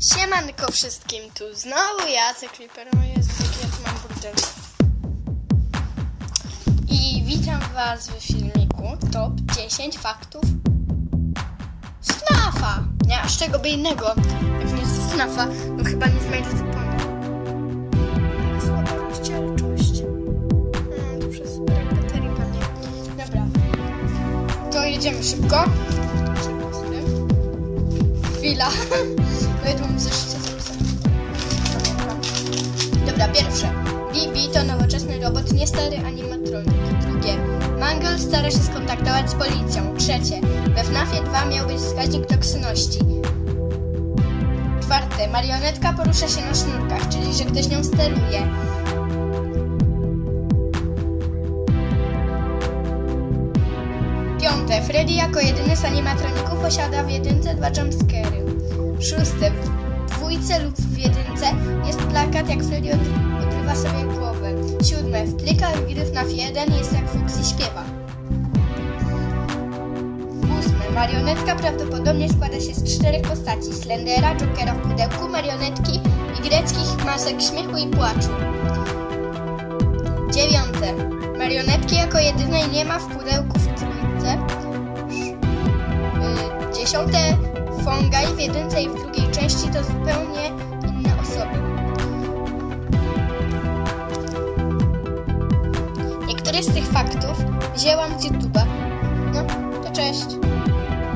Siemanko wszystkim, tu znowu Jacek Clipper, o Jezu, jaki mam burdel. I witam was w filmiku Top 10 faktów FNAFa. Nie, a z czego by innego, jak nie z FNAFa, no chyba nie z My Little Pony. Ale Słaba rozdzielczość. No, to przez brak baterii pewnie. Dobra, to jedziemy szybko. Chwila. Ja tu mam zeszycie zapisane. Dobra, pierwsze. Bibi to nowoczesny robot, nie stary animatronik. Drugie. Mangle stara się skontaktować z policją. Trzecie. We FNAFie 2 miał być wskaźnik toksyności. Czwarte. Marionetka porusza się na sznurkach, czyli że ktoś nią steruje. Piąte. Freddy jako jedyny z animatroników posiada w jedynce dwa jumpscary. Szóste. W dwójce lub w jedynce jest plakat jak Freddy od- odrywa sobie głowę. Siódme. W plikach gry FNAF 1 jest jak Foxy śpiewa. Ósme. Marionetka prawdopodobnie składa się z czterech postaci. Slendera, Jokera w pudełku, marionetki i greckich masek śmiechu i płaczu. Dziewiąte. Marionetki jako jedynej nie ma w pudełku w trójce. Y, Dziesiąte. Fongai w jedynce i w drugiej części to zupełnie inne osoby. Niektóre z tych faktów wzięłam z YouTube'a. No, to cześć.